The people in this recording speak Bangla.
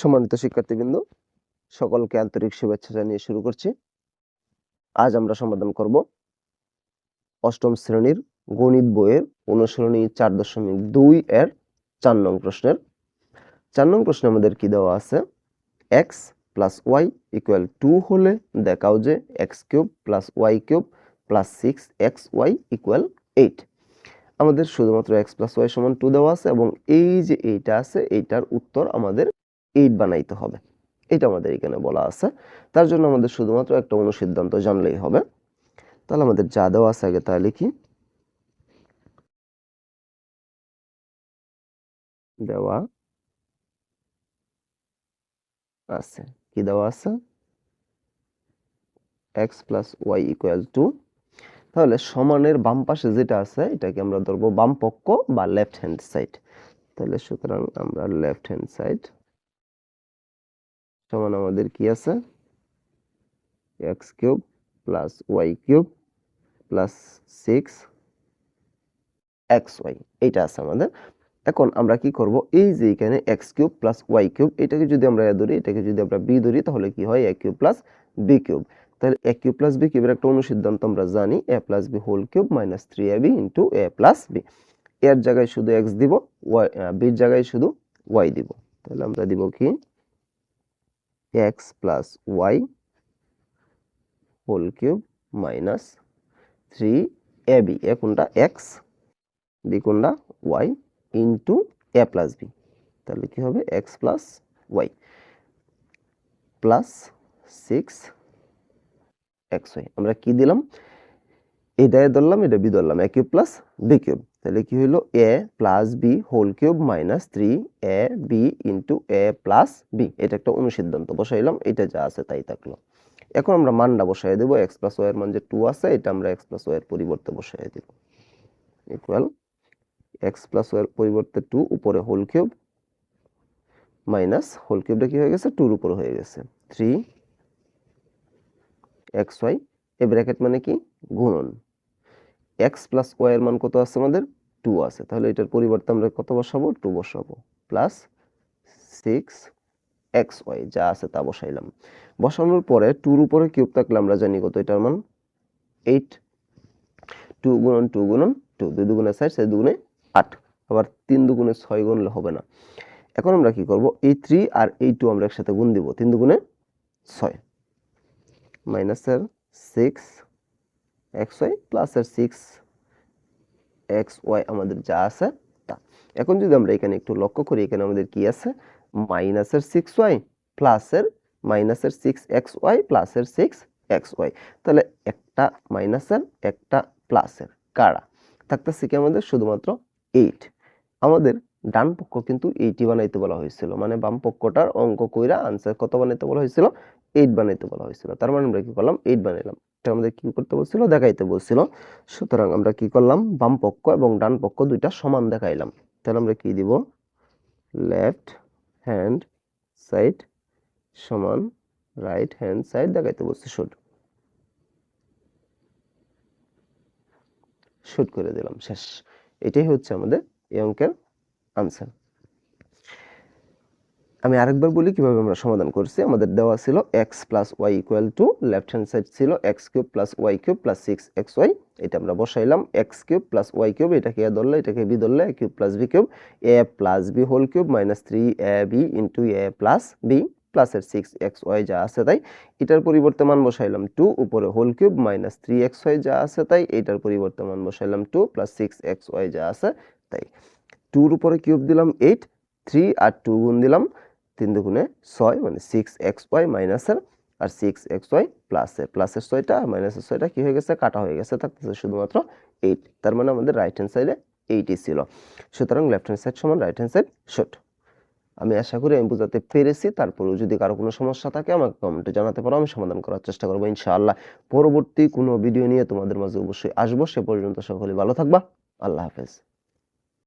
সম্মানিত শিক্ষার্থীবৃন্দ, সকলকে আন্তরিক শুভেচ্ছা জানিয়ে শুরু করছি। আজ আমরা সমাধান করব অষ্টম শ্রেণির গণিত বইয়ের অনুসরণী চার দশমিক দুই এর চার নং প্রশ্নের। চার নং প্রশ্নে আমাদের কি দেওয়া আছে? X plus Y equal two হলে দেখাও যে X cube plus Y cube plus six X Y equal eight আমাদের শুধুমাত্র এক্স প্লাস ওয়াই সমান টু দেওয়া আছে এবং এই যে এইটা আছে, এইটার উত্তর আমাদের এইট বানাইতে হবে। এটা আমাদের এখানে বলা আছে। তার জন্য আমাদের শুধুমাত্র একটা অনুসিদ্ধান্ত জানলেই হবে। তাহলে আমাদের যা দেওয়া আছে আগে তা লিখি। দেওয়া আছে। কি দেওয়া আছে? X plus Y equal two তাহলে সমানের বাম পাশে যেটা আছে, এটাকে আমরা ধরবো বাম পক্ষ বা লেফট হ্যান্ড সাইড তাহলে সুতরাং আমরা লেফট হ্যান্ড সাইড সমান আমাদের কি আছে? X cube plus Y cube plus six X Y এইটা আছে আমাদের। এখন আমরা কি করব? এই যে এখানে X cube plus Y cube, এটাকে যদি আমরা এ ধরি, এটাকে যদি আমরা বি ধরি, তাহলে কি হয়? A cube plus B cube. তাহলে এ কিউব প্লাস বি কিউবের একটা অনুসিদ্ধান্ত আমরা জানি A plus B whole cube minus three A B into A plus B এর জায়গায় শুধু এক্স দিব ওয়াই বির জায়গায় শুধু ওয়াই দিব। তাহলে আমরা দিব কি? X plus Y whole cube minus three A B A কোনটা? এক্স বি কোনটা? Y into A plus B তাহলে কি হবে? X plus Y plus six X Y আমরা কি দিলাম? এটা এ ধরলাম, এটা বি ধরলাম। A cube plus B cube. তাহলে কি হইল? A plus B whole cube minus three A B into A plus B এটা একটা অনুসিদ্ধান্ত, বসাইলাম, এটা যা আছে তাই থাকল। এখন আমরা মানটা বসাই দেবো এক্স প্লাস ওয়ের মান যে টু আছে, এটা আমরা এক্স প্লাস ওয়ের পরিবর্তে বসাই দেব। ইকুয়াল এক্স প্লাস ওয়ের পরিবর্তে টু উপরে হোল কিউব মাইনাস হোল কিউবটা কি হয়ে গেছে? টুর উপর হয়ে গেছে। থ্রি এক্স ওয়াই এ ব্র্যাকেট মানে কি? গুণন। এক্স প্লাস ওয়াই এর মান কত আছে আমাদের? টু আছে। তাহলে এটার পরিবর্তে আমরা কত বসাবো? টু বসাবো। প্লাস সিক্স এক্স ওয়াই যা আছে তা বসাইলাম। বসানোর পরে টুর উপরে কিউব থাকলে আমরা জানি কত এটার মান? এইট টু গুণন টু গুণন টু দুই দুগুণে চার চার দুগুণে আট। আবার তিন দুগুণে ছয় গুণলে হবে না। এখন আমরা কি করব? এই থ্রি আর এই টু আমরা একসাথে গুণ দিব। তিন দুগুণে ছয়। মাইনাসের সিক্স এক্স ওয়াই প্লাসের সিক্স এক্স ওয়াই আমাদের যা আছে তা। এখন যদি আমরা এখানে একটু লক্ষ্য করি, এখানে আমাদের কি আছে? মাইনাসের সিক্স ওয়াই প্লাসের মাইনাসের সিক্স এক্স ওয়াই প্লাসের সিক্স এক্স ওয়াই তাহলে একটা মাইনাসের একটা প্লাসের কারা? থাকতেছে কি আমাদের? শুধুমাত্র এইট আমাদের ডান পক্ষ কিন্তু এইটি বানাইতে বলা হয়েছিল। মানে বাম পক্ষটার অঙ্ক কইরা আনসার কত বানাইতে বলা হয়েছিল? এইট বানাইতে বলা হয়েছিল। তার মানে আমরা কি করলাম? এইট বানাইলাম। এটা আমাদের কি করতে বলছিল? দেখাইতে বলছিল। সুতরাং আমরা কি করলাম? বাম পক্ষ এবং ডান পক্ষ দুইটা সমান দেখাইলাম। তাহলে আমরা কি দিব? লেফট হ্যান্ড সাইড সমান রাইট হ্যান্ড সাইড দেখাইতে বলছি শুট শুট করে দিলাম, শেষ। এটাই হচ্ছে আমাদের এই অঙ্কের আনসার আমি আরেকবার বলি কীভাবে আমরা সমাধান করছি। আমাদের দেওয়া ছিল X plus Y equal two left hand side ছিল X cube plus Y cube plus six X Y এটা আমরা বসাইলাম X cube plus Y cube এটাকে এ ধরলে, এটাকে বি ধরলে A cube plus B cube A plus B whole cube minus three A B into A plus B প্লাসের সিক্স এক্স ওয়াই যা আছে তাই। এটার পরিবর্তে মান বসাইলাম টু উপরে whole cube minus three X Y যা আছে তাই। এটার পরিবর্তে মান বসাইলাম two plus six X Y যা আছে তাই। টুর উপরে কিউব দিলাম এইট থ্রি আর টু গুণ দিলাম তিন দুগুণে ছয় মানে সিক্স এক্স ওয়াই মাইনাসের আর সিক্স এক্স ওয়াই প্লাসের প্লাসের ছয়টা আর মাইনাসের ছয়টা কী হয়ে গেছে? কাটা হয়ে গেছে, থাকতেছে শুধুমাত্র এইট তার মানে আমাদের রাইট হ্যান্ড সাইডে এইটই ছিল। সুতরাং লেফট হ্যান্ড সাইড সমান রাইট হ্যান্ড সাইড শর্ট আমি আশা করি আমি বোঝাতে পেরেছি। তারপরেও যদি কারও কোনো সমস্যা থাকে, আমাকে কমেন্টে জানাতে পারো। আমি সমাধান করার চেষ্টা করব ইনশাআল্লাহ। পরবর্তী কোনো ভিডিও নিয়ে তোমাদের মাঝে অবশ্যই আসব। সে পর্যন্ত সকলে ভালো থাকবা। আল্লাহ হাফেজ।